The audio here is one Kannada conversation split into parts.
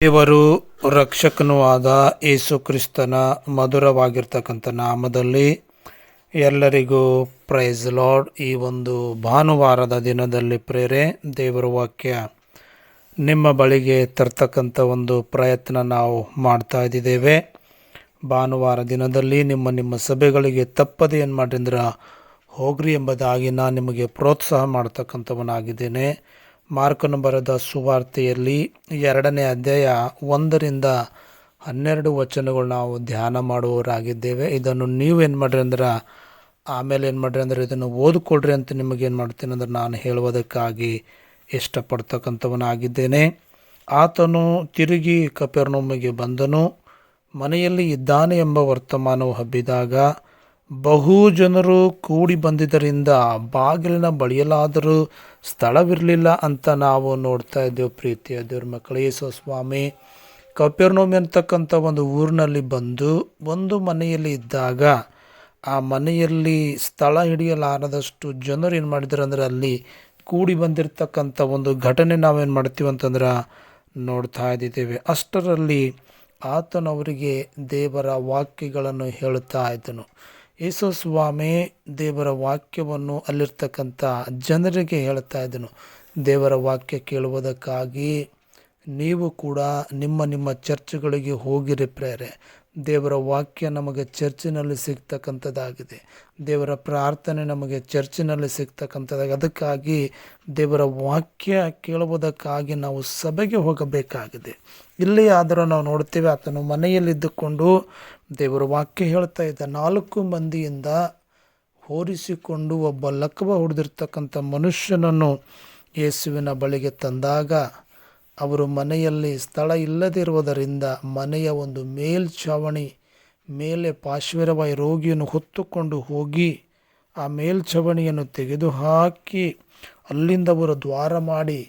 ದೇವರು ರಕ್ಷಕನೂ ಆದ ಯೇಸು ಕ್ರಿಸ್ತನ ಮಧುರವಾಗಿರ್ತಕ್ಕಂಥ ನಾಮದಲ್ಲಿ ಎಲ್ಲರಿಗೂ ಪ್ರೈಸ್ ಲಾರ್ಡ್ ಈ ಒಂದು ಭಾನುವಾರದ ದಿನದಲ್ಲಿ ಪ್ರೇರೆ, ದೇವರ ವಾಕ್ಯ ನಿಮ್ಮ ಬಳಿಗೆ ತರ್ತಕ್ಕಂಥ ಒಂದು ಪ್ರಯತ್ನ ನಾವು ಮಾಡ್ತಾ ಇದ್ದಿದ್ದೇವೆ. ಭಾನುವಾರ ದಿನದಲ್ಲಿ ನಿಮ್ಮ ನಿಮ್ಮ ಸಭೆಗಳಿಗೆ ತಪ್ಪದೆ ಏನು ಮಾಡಿದ್ರೆ ಹೋಗ್ರಿ ಎಂಬುದಾಗಿ ನಾನು ನಿಮಗೆ ಪ್ರೋತ್ಸಾಹ ಮಾಡ್ತಕ್ಕಂಥವನಾಗಿದ್ದೇನೆ. ಮಾರ್ಕನು ಬರೆದ ಸುವಾರ್ತೆಯಲ್ಲಿ ಎರಡನೇ ಅಧ್ಯಾಯ ಒಂದರಿಂದ ಹನ್ನೆರಡು ವಚನಗಳು ನಾವು ಧ್ಯಾನ ಮಾಡುವವರಾಗಿದ್ದೇವೆ. ಇದನ್ನು ನೀವು ಏನು ಮಾಡ್ರಿ ಅಂದ್ರೆ, ಆಮೇಲೆ ಏನು ಮಾಡ್ರಿ ಅಂದ್ರೆ ಇದನ್ನು ಓದಿಕೊಳ್ಳ್ರಿ ಅಂತ ನಿಮಗೆ ಏನು ಮಾಡ್ತೀನಿ ಅಂದ್ರೆ ನಾನು ಹೇಳುವುದಕ್ಕಾಗಿ ಇಷ್ಟಪಡ್ತಕ್ಕಂಥವನಾಗಿದ್ದೇನೆ. ಆತನು ತಿರುಗಿ ಕಪೆರ್ನೊಮ್ಮಿಗೆ ಬಂದನು. ಮನೆಯಲ್ಲಿ ಇದ್ದಾನೆ ಎಂಬ ವರ್ತಮಾನವು ಹಬ್ಬಿದಾಗ ಬಹು ಜನರು ಕೂಡಿ ಬಂದಿದ್ದರಿಂದ ಬಾಗಿಲಿನ ಬಳಿಯಲಾದರೂ ಸ್ಥಳವಿರಲಿಲ್ಲ ಅಂತ ನಾವು ನೋಡ್ತಾ ಇದ್ದೇವೆ ಪ್ರೀತಿಯ ದೇವ್ರ ಮಕ್ಕಳೇ ಸ್ವಾಮಿ. ಕಪೆರ್ನೋಮಿ ಅಂತಕ್ಕಂಥ ಒಂದು ಊರಿನಲ್ಲಿ ಬಂದು ಒಂದು ಮನೆಯಲ್ಲಿ ಇದ್ದಾಗ ಆ ಮನೆಯಲ್ಲಿ ಸ್ಥಳ ಹಿಡಿಯಲಾರದಷ್ಟು ಜನರು ಏನು ಮಾಡಿದ್ರು ಅಂದರೆ ಅಲ್ಲಿ ಕೂಡಿ ಬಂದಿರತಕ್ಕಂಥ ಒಂದು ಘಟನೆ ನಾವೇನು ಮಾಡ್ತೀವಿ ಅಂತಂದ್ರೆ ನೋಡ್ತಾ ಇದ್ದಿದ್ದೇವೆ ಅಷ್ಟರಲ್ಲಿ ಆತನವರಿಗೆ ದೇವರ ವಾಕ್ಯಗಳನ್ನು ಹೇಳುತ್ತಾ ಇದ್ದನು. ಯೇಸು ಸ್ವಾಮಿ ದೇವರ ವಾಕ್ಯವನ್ನು ಅಲ್ಲಿರ್ತಕ್ಕಂಥ ಜನರಿಗೆ ಹೇಳ್ತಾ ಇದ್ದನು. ದೇವರ ವಾಕ್ಯ ಕೇಳುವುದಕ್ಕಾಗಿ ನೀವು ಕೂಡ ನಿಮ್ಮ ನಿಮ್ಮ ಚರ್ಚ್ಗಳಿಗೆ ಹೋಗಿರಿ ಪ್ರೇರೆ. ದೇವರ ವಾಕ್ಯ ನಮಗೆ ಚರ್ಚಿನಲ್ಲಿ ಸಿಗ್ತಕ್ಕಂಥದ್ದಾಗಿದೆ. ದೇವರ ಪ್ರಾರ್ಥನೆ ನಮಗೆ ಚರ್ಚಿನಲ್ಲಿ ಸಿಗ್ತಕ್ಕಂಥದ್ದಾಗಿ ಅದಕ್ಕಾಗಿ ದೇವರ ವಾಕ್ಯ ಕೇಳುವುದಕ್ಕಾಗಿ ನಾವು ಸಭೆಗೆ ಹೋಗಬೇಕಾಗಿದೆ. ಇಲ್ಲಿ ಆದರೂ ನಾವು ನೋಡ್ತೇವೆ, ಆತನು ಮನೆಯಲ್ಲಿದ್ದುಕೊಂಡು ದೇವರ ವಾಕ್ಯ ಹೇಳ್ತಾ ಇದ್ದ. ನಾಲ್ಕು ಮಂದಿಯಿಂದ ಹೋರಿಸಿಕೊಂಡು ಒಬ್ಬ ಲಕ್ಕವ ಹೊಡೆದಿರ್ತಕ್ಕಂಥ ಮನುಷ್ಯನನ್ನು ಯೇಸುವಿನ ಬಳಿಗೆ ತಂದಾಗ ಅವರು ಮನೆಯಲ್ಲಿ ಸ್ಥಳ ಇಲ್ಲದಿರುವುದರಿಂದ ಮನೆಯ ಒಂದು ಮೇಲ್ಛಾವಣಿ, ಮೇಲೆ ಪಾಶ್ವಿರವಾಯಿ ರೋಗಿಯನ್ನು ಹೊತ್ತುಕೊಂಡು ಹೋಗಿ ಆ ಮೇಲ್ಛಾವಣಿಯನ್ನು ತೆಗೆದುಹಾಕಿ ಅಲ್ಲಿಂದ ಅವರು ದ್ವಾರ ಮಾಡಿ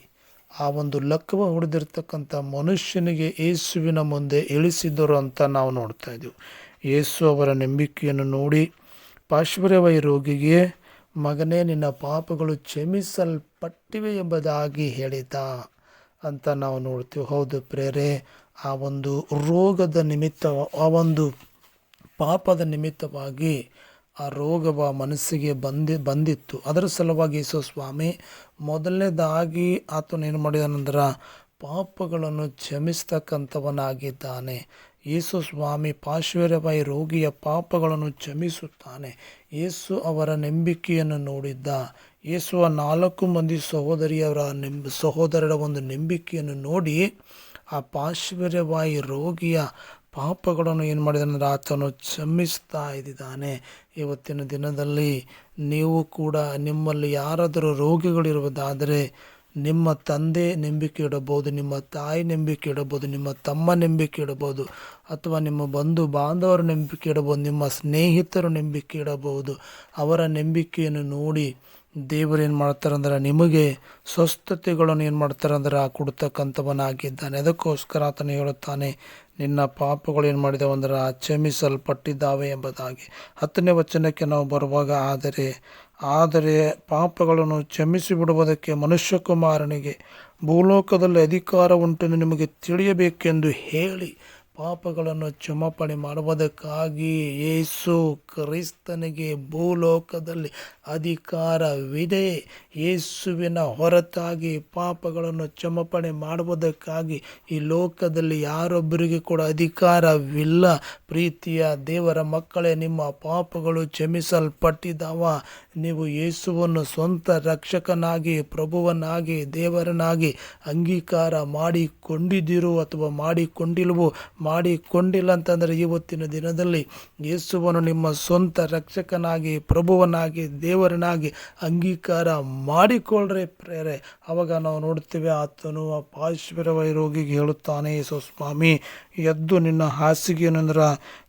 ಆ ಒಂದು ಲಕ್ವ ಹೊಡೆದಿರ್ತಕ್ಕಂಥ ಮನುಷ್ಯನಿಗೆ ಯೇಸುವಿನ ಮುಂದೆ ಇಳಿಸಿದರು ಅಂತ ನಾವು ನೋಡ್ತಾ ಇದ್ದೀವಿ. ಯೇಸು ಅವರ ನಂಬಿಕೆಯನ್ನು ನೋಡಿ ಪಾರ್ಶ್ವರವಾಯಿ ರೋಗಿಗೆ, ಮಗನೇ ನಿನ್ನ ಪಾಪಗಳು ಕ್ಷಮಿಸಲ್ಪಟ್ಟಿವೆ ಎಂಬುದಾಗಿ ಹೇಳಿದ. ಅಂತ ನಾವು ನೋಡ್ತೀವಿ. ಹೌದು ಪ್ರೇರೆ, ಆ ಒಂದು ರೋಗದ ನಿಮಿತ್ತ, ಆ ಒಂದು ಪಾಪದ ನಿಮಿತ್ತವಾಗಿ ಆ ರೋಗವ ಮನಸ್ಸಿಗೆ ಬಂದಿ, ಬಂದಿತ್ತು. ಅದರ ಸಲುವಾಗಿ ಯೇಸು ಸ್ವಾಮಿ, ಮೊದಲನೇದಾಗಿ ಆತನೇನು ಮಾಡಿದಾನಂದ್ರೆ ಪಾಪಗಳನ್ನು ಕ್ಷಮಿಸ್ತಕ್ಕಂಥವನಾಗಿದ್ದಾನೆ. ಯೇಸು ಸ್ವಾಮಿ ಪಾಶ್ವರ್ಯವಾಯಿ ರೋಗಿಯ ಪಾಪಗಳನ್ನು ಕ್ಷಮಿಸುತ್ತಾನೆ. ಯೇಸು ಅವರ ನಂಬಿಕೆಯನ್ನು ನೋಡಿದ್ದ. ಯೇಸುವ ನಾಲ್ಕು ಮಂದಿ ಸಹೋದರಿಯವರ ನೆಂಬ ಸಹೋದರರ ಒಂದು ನಂಬಿಕೆಯನ್ನು ನೋಡಿ ಆ ಪಾರ್ಶ್ವರ್ಯವಾಯಿ ರೋಗಿಯ ಪಾಪಗಳನ್ನು ಏನು ಮಾಡಿದಾನಂದ್ರೆ ಆತನು ಕ್ಷಮಿಸ್ತಾ ಇದ್ದಾನೆ. ಇವತ್ತಿನ ದಿನದಲ್ಲಿ ನೀವು ಕೂಡ ನಿಮ್ಮಲ್ಲಿ ಯಾರಾದರೂ ರೋಗಿಗಳಿರುವುದಾದರೆ ನಿಮ್ಮ ತಂದೆ ನಂಬಿಕೆ ಇಡಬಹುದು, ನಿಮ್ಮ ತಾಯಿ ನಂಬಿಕೆ ಇಡಬಹುದು, ನಿಮ್ಮ ತಮ್ಮ ನಂಬಿಕೆ ಇಡಬಹುದು, ಅಥವಾ ನಿಮ್ಮ ಬಂಧು ಬಾಂಧವರ ನಂಬಿಕೆ ಇಡಬಹುದು, ನಿಮ್ಮ ಸ್ನೇಹಿತರು ನಂಬಿಕೆ ಇಡಬಹುದು. ಅವರ ನಂಬಿಕೆಯನ್ನು ನೋಡಿ ದೇವರು ಏನು ಮಾಡ್ತಾರಂದ್ರೆ ನಿಮಗೆ ಸ್ವಸ್ಥತೆಗಳನ್ನು ಏನು ಮಾಡ್ತಾರೆ ಅಂದ್ರೆ ಕೊಡ್ತಕ್ಕಂಥವನಾಗಿದ್ದಾನೆ. ಅದಕ್ಕೋಸ್ಕರ ಆತನು ಹೇಳುತ್ತಾನೆ, ನಿನ್ನ ಪಾಪಗಳು ಏನು ಮಾಡಿದವು ಅಂದ್ರೆ ಕ್ಷಮಿಸಲ್ಪಟ್ಟಿದ್ದಾವೆ ಎಂಬುದಾಗಿ. ಹತ್ತನೇ ವಚನಕ್ಕೆ ನಾವು ಬರುವಾಗ, ಆದರೆ ಆದರೆ ಪಾಪಗಳನ್ನು ಕ್ಷಮಿಸಿ ಬಿಡುವುದಕ್ಕೆ ಮನುಷ್ಯಕುಮಾರನಿಗೆ ಭೂಲೋಕದಲ್ಲಿ ಅಧಿಕಾರ ಉಂಟೆಂದು ನಿಮಗೆ ತಿಳಿಯಬೇಕೆಂದು ಹೇಳಿ ಪಾಪಗಳನ್ನು ಕ್ಷಮಾಪಣೆ ಮಾಡುವುದಕ್ಕಾಗಿ ಯೇಸು ಕ್ರಿಸ್ತನಿಗೆ ಭೂಲೋಕದಲ್ಲಿ ಅಧಿಕಾರವಿದೆ. ಯೇಸುವಿನ ಹೊರತಾಗಿ ಪಾಪಗಳನ್ನು ಕ್ಷಮಾಪಣೆ ಮಾಡುವುದಕ್ಕಾಗಿ ಈ ಲೋಕದಲ್ಲಿ ಯಾರೊಬ್ಬರಿಗೆ ಕೂಡ ಅಧಿಕಾರವಿಲ್ಲ. ಪ್ರೀತಿಯ ದೇವರ ಮಕ್ಕಳೇ, ನಿಮ್ಮ ಪಾಪಗಳು ಕ್ಷಮಿಸಲ್ಪಟ್ಟಿದ್ದಾವ. ನೀವು ಯೇಸುವನ್ನು ಸ್ವಂತ ರಕ್ಷಕನಾಗಿ ಪ್ರಭುವನಾಗಿ ದೇವರನಾಗಿ ಅಂಗೀಕಾರ ಮಾಡಿಕೊಂಡಿದ್ದೀರೋ ಅಥವಾ ಮಾಡಿಕೊಂಡಿಲ್ವೋ ಮಾಡಿಕೊಂಡಿಲ್ಲ ಅಂತಂದರೆ ಇವತ್ತಿನ ದಿನದಲ್ಲಿ ಯೇಸುವನ್ನು ನಿಮ್ಮ ಸ್ವಂತ ರಕ್ಷಕನಾಗಿ ಪ್ರಭುವನಾಗಿ ದೇವರನಾಗಿ ಅಂಗೀಕಾರ ಮಾಡಿಕೊಳ್ಳ್ರೆ ಪ್ರೇರೆ. ಅವಾಗ ನಾವು ನೋಡ್ತೇವೆ, ಆತನು ಆ ಪಾರ್ಶ್ವರವಾಯಿ ರೋಗಿಗೆ ಹೇಳುತ್ತಾನೆ ಯೇಸು ಸ್ವಾಮಿ ಎದ್ದು ನಿನ್ನ ಹಾಸಿಗೆಯನ್ನೆಂದ್ರ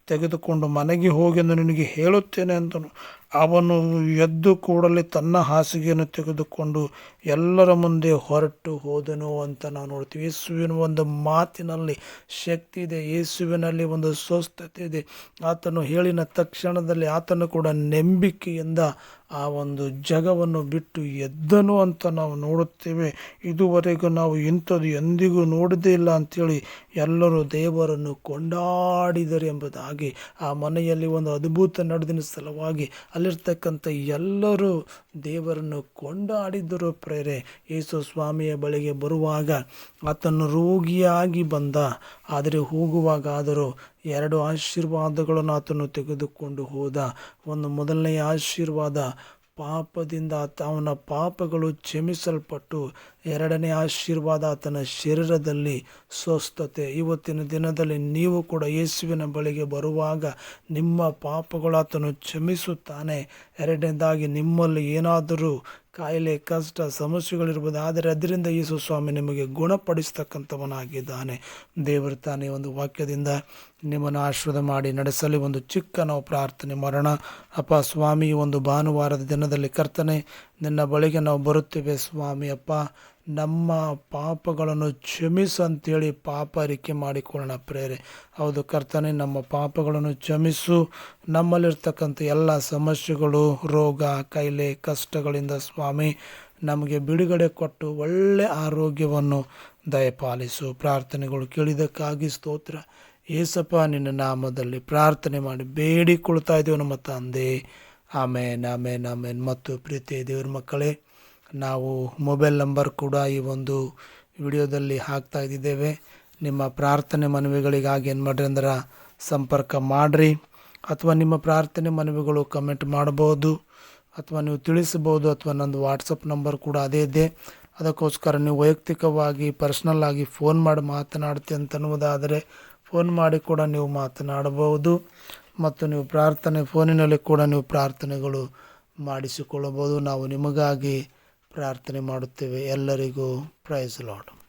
ತೆಗೆದುಕೊಂಡು ಮನೆಗೆ ಹೋಗಿ ಎಂದು ನಿನಗೆ ಹೇಳುತ್ತೇನೆ ಅಂತನು ಅವನು ಎದ್ದು ಕೂಡಲೇ ತನ್ನ ಹಾಸಿಗೆಯನ್ನು ತೆಗೆದುಕೊಂಡು ಎಲ್ಲರ ಮುಂದೆ ಹೊರಟು ಹೋದನು ಅಂತ ನಾವು ನೋಡ್ತೀವಿ. ಯೇಸುವಿನ ಒಂದು ಮಾತಿನಲ್ಲಿ ಶಕ್ತಿ ಇದೆ, ಯೇಸುವಿನಲ್ಲಿ ಒಂದು ಸ್ವಸ್ಥತೆ ಇದೆ. ಆತನು ಹೇಳಿನ ತಕ್ಷಣದಲ್ಲಿ ಆತನು ಕೂಡ ನಂಬಿಕೆಯಿಂದ ಆ ಒಂದು ಜಗವನ್ನು ಬಿಟ್ಟು ಎದ್ದನು ಅಂತ ನಾವು ನೋಡುತ್ತೇವೆ. ಇದುವರೆಗೂ ನಾವು ಇಂಥದ್ದು ಎಂದಿಗೂ ನೋಡದೇ ಇಲ್ಲ ಅಂಥೇಳಿ ಎಲ್ಲರೂ ದೇವರನ್ನು ಕೊಂಡಾಡಿದರು ಎಂಬುದಾಗಿ, ಆ ಮನೆಯಲ್ಲಿ ಒಂದು ಅದ್ಭುತ ನಡೆದಿನ ಸಲುವಾಗಿ ಅಲ್ಲಿರ್ತಕ್ಕಂಥ ಎಲ್ಲರೂ ದೇವರನ್ನು ಕೊಂಡಾಡಿದ್ದರು ಪ್ರೇರೆ. ಯೇಸು ಸ್ವಾಮಿಯ ಬಳಿಗೆ ಬರುವಾಗ ಆತನು ರೋಗಿಯಾಗಿ ಬಂದ. ಆದರೆ ಹೋಗುವಾಗ ಆದರೂ ಎರಡು ಆಶೀರ್ವಾದಗಳನ್ನು ಆತನು ತೆಗೆದುಕೊಂಡು ಹೋದ. ಒಂದು ಮೊದಲನೆಯ ಆಶೀರ್ವಾದ ಪಾಪದಿಂದ ಅವನ ಪಾಪಗಳು ಕ್ಷಮಿಸಲ್ಪಟ್ಟು ಎರಡನೇ ಆಶೀರ್ವಾದ ಆತನ ಶರೀರದಲ್ಲಿ ಸ್ವಸ್ಥತೆ. ಇವತ್ತಿನ ದಿನದಲ್ಲಿ ನೀವು ಕೂಡ ಯೇಸುವಿನ ಬಳಿಗೆ ಬರುವಾಗ ನಿಮ್ಮ ಪಾಪಗಳು ಆತನು ಕ್ಷಮಿಸುತ್ತಾನೆ. ಎರಡನೇದಾಗಿ ನಿಮ್ಮಲ್ಲಿ ಏನಾದರೂ ಕಾಯಿಲೆ, ಕಷ್ಟ, ಸಮಸ್ಯೆಗಳಿರ್ಬೋದು. ಆದರೆ ಅದರಿಂದ ಯೇಸು ಸ್ವಾಮಿ ನಿಮಗೆ ಗುಣಪಡಿಸ್ತಕ್ಕಂಥವನಾಗಿದ್ದಾನೆ. ದೇವರು ತಾನೇ ಒಂದು ವಾಕ್ಯದಿಂದ ನಿಮ್ಮನ್ನು ಆಶ್ರದ ಮಾಡಿ ನಡೆಸಲಿ. ಒಂದು ಚಿಕ್ಕ ನಾವು ಪ್ರಾರ್ಥನೆ ಮರಣ ಅಪ್ಪ ಸ್ವಾಮಿ ಒಂದು ಭಾನುವಾರದ ದಿನದಲ್ಲಿ ಕರ್ತನೆ, ನಿನ್ನ ಬಳಿಗೆ ನಾವು ಬರುತ್ತೇವೆ. ಸ್ವಾಮಿ, ಅಪ್ಪ ನಮ್ಮ ಪಾಪಗಳನ್ನು ಕ್ಷಮಿಸು ಅಂತೇಳಿ ಪಾಪ ಅರಿಕೆ ಮಾಡಿಕೊಳ್ಳೋಣ ಪ್ರೇರೆ. ಹೌದು ಕರ್ತನೆ, ನಮ್ಮ ಪಾಪಗಳನ್ನು ಕ್ಷಮಿಸು. ನಮ್ಮಲ್ಲಿರ್ತಕ್ಕಂಥ ಎಲ್ಲ ಸಮಸ್ಯೆಗಳು, ರೋಗ ಕಾಯಿಲೆ ಕಷ್ಟಗಳಿಂದ ಸ್ವಾಮಿ, ನಮಗೆ ಬಿಡುಗಡೆ ಕೊಟ್ಟು ಒಳ್ಳೆ ಆರೋಗ್ಯವನ್ನು ದಯಪಾಲಿಸು. ಪ್ರಾರ್ಥನೆಗಳು ಕೇಳಿದಕ್ಕಾಗಿ ಸ್ತೋತ್ರ. ಏಸಪ್ಪ, ನಿನ್ನ ನಾಮದಲ್ಲಿ ಪ್ರಾರ್ಥನೆ ಮಾಡಿ ಬೇಡಿಕೊಳ್ತಾ ಇದ್ದೇವೆ ನಮ್ಮ ತಂದೆ. ಆಮೇನ್ ಆಮೇನ್ ಆಮೇನ್. ಮತ್ತು ಪ್ರೀತಿ ದೇವ್ರ ಮಕ್ಕಳೇ ನಾವು ಮೊಬೈಲ್ ನಂಬರ್ ಕೂಡ ಈ ಒಂದು ವಿಡಿಯೋದಲ್ಲಿ ಹಾಕ್ತಾ ಇದ್ದಿದ್ದೇವೆ. ನಿಮ್ಮ ಪ್ರಾರ್ಥನೆ ಮನವಿಗಳಿಗಾಗಿ ಏನು ಮಾಡ್ರಿ ಅಂದ್ರೆ ಸಂಪರ್ಕ ಮಾಡಿರಿ. ಅಥವಾ ನಿಮ್ಮ ಪ್ರಾರ್ಥನೆ ಮನವಿಗಳು ಕಮೆಂಟ್ ಮಾಡ್ಬೋದು. ಅಥವಾ ನೀವು ತಿಳಿಸ್ಬೋದು ಅಥವಾ ನಂದು ವಾಟ್ಸಪ್ ನಂಬರ್ ಕೂಡ ಅದೇ ಇದೆ. ಅದಕ್ಕೋಸ್ಕರ ನೀವು ವೈಯಕ್ತಿಕವಾಗಿ ಪರ್ಸ್ನಲ್ ಆಗಿ ಫೋನ್ ಮಾಡಿ ಮಾತನಾಡ್ತೀನಿ ಅಂತ ಅನ್ನುವುದಾದರೆ ಫೋನ್ ಮಾಡಿ ಕೂಡ ನೀವು ಮಾತನಾಡಬಹುದು. ಮತ್ತು ನೀವು ಪ್ರಾರ್ಥನೆ ಫೋನಿನಲ್ಲಿ ಕೂಡ ನೀವು ಪ್ರಾರ್ಥನೆಗಳು ಮಾಡಿಸಿಕೊಳ್ಳಬಹುದು. ನಾವು ನಿಮಗಾಗಿ ಪ್ರಾರ್ಥನೆ ಮಾಡುತ್ತೇವೆ. ಎಲ್ಲರಿಗೂ ಪ್ರೈಸ್ ಲಾಡ್